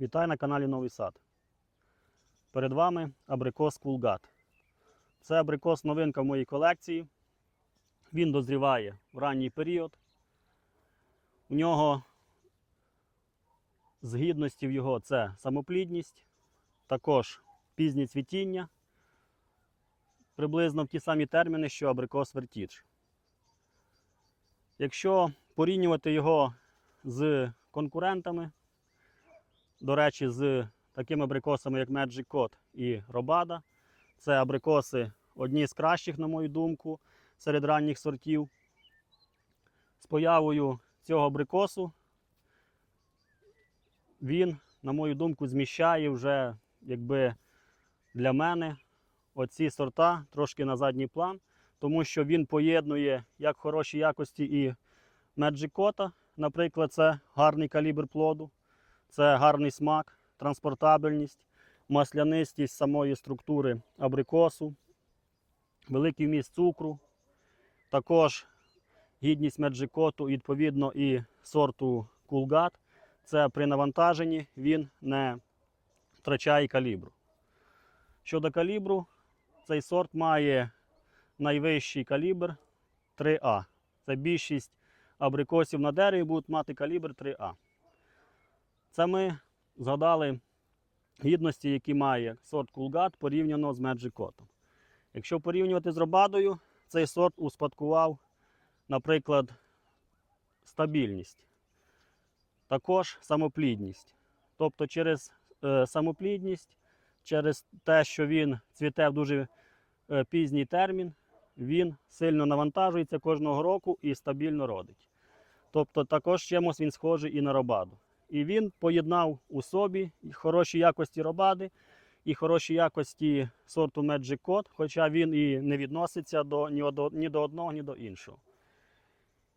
Вітаю на каналі Новий Сад. Перед вами абрикос Кулгат. Це абрикос новинка в моїй колекції. Він дозріває в ранній період. У нього з гідності в його це самоплідність, також пізнє цвітіння, приблизно в ті самі терміни, що абрикос вертіч. Якщо порівнювати його з конкурентами, до речі, з такими абрикосами, як Magic Code і Робада. Це абрикоси одні з кращих, на мою думку, серед ранніх сортів. З появою цього абрикосу він, на мою думку, зміщає вже якби для мене оці сорта трошки на задній план, тому що він поєднує як хороші якості і Code, наприклад, це гарний калібр плоду. Це гарний смак, транспортабельність, маслянистість самої структури абрикосу, великий вміст цукру, також гідність меджикоту, відповідно, і сорту кулгат. Це при навантаженні він не втрачає калібру. Щодо калібру, цей сорт має найвищий калібр 3А. Це більшість абрикосів на дереві будуть мати калібр 3А. Це ми згадали гідності, які має сорт Кулгат порівняно з Меджикотом. Якщо порівнювати з робадою, цей сорт успадкував, наприклад, стабільність, також самоплідність. Тобто через е, самоплідність, через те, що він цвіте в дуже е, пізній термін, він сильно навантажується кожного року і стабільно родить. Тобто також чимось він схожий і на робаду. І він поєднав у собі хороші якості робади і хороші якості сорту Magic Code, хоча він і не відноситься до, ні, до, ні до одного, ні до іншого.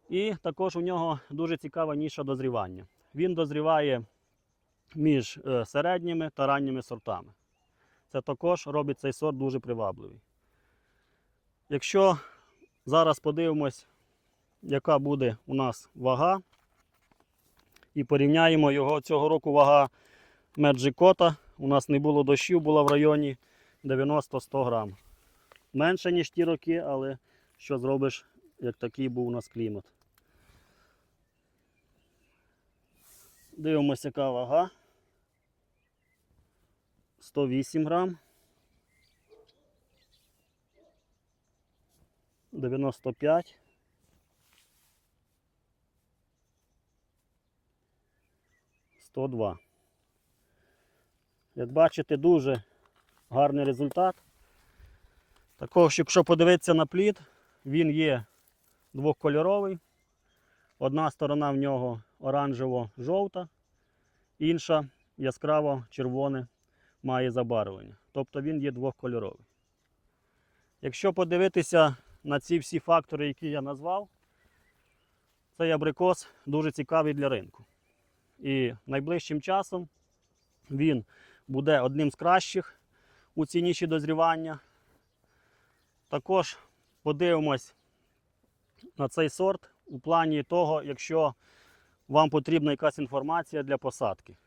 І також у нього дуже цікава ніша дозрівання. Він дозріває між е, середніми та ранніми сортами. Це також робить цей сорт дуже привабливий. Якщо зараз подивимось, яка буде у нас вага і порівняємо його цього року вага Меджикота. У нас не було дощів, була в районі 90-100 грам. Менше, ніж ті роки, але що зробиш, як такий був у нас клімат. Дивимося, яка вага. 108 грам. 95. Сто два. Як бачите, дуже гарний результат. Також, якщо подивитися на плід, він є двохкольоровий. Одна сторона в нього оранжево-жовта, інша яскраво червоне має забарвлення. Тобто він є двохкольоровий. Якщо подивитися на ці всі фактори, які я назвав, цей абрикос дуже цікавий для ринку. І найближчим часом він буде одним з кращих у цій ніші дозрівання. Також подивимось на цей сорт у плані того, якщо вам потрібна якась інформація для посадки.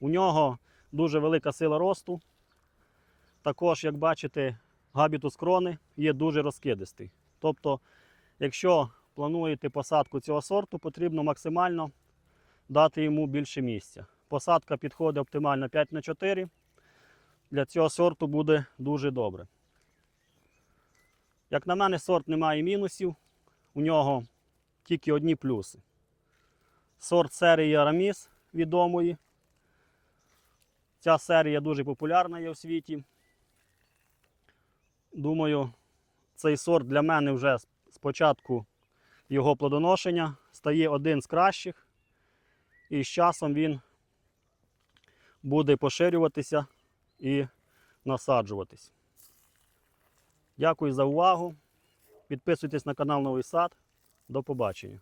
У нього дуже велика сила росту. Також, як бачите, габітус крони є дуже розкидистий. Тобто, якщо плануєте посадку цього сорту, потрібно максимально дати йому більше місця. Посадка підходить оптимально 5х4. Для цього сорту буде дуже добре. Як на мене, сорт не має мінусів, у нього тільки одні плюси. Сорт серії Араміс відомої. Ця серія дуже популярна є у світі. Думаю, цей сорт для мене вже з початку його плодоношення стає один з кращих. І з часом він буде поширюватися і насаджуватись. Дякую за увагу. Підписуйтесь на канал Новий Сад. До побачення.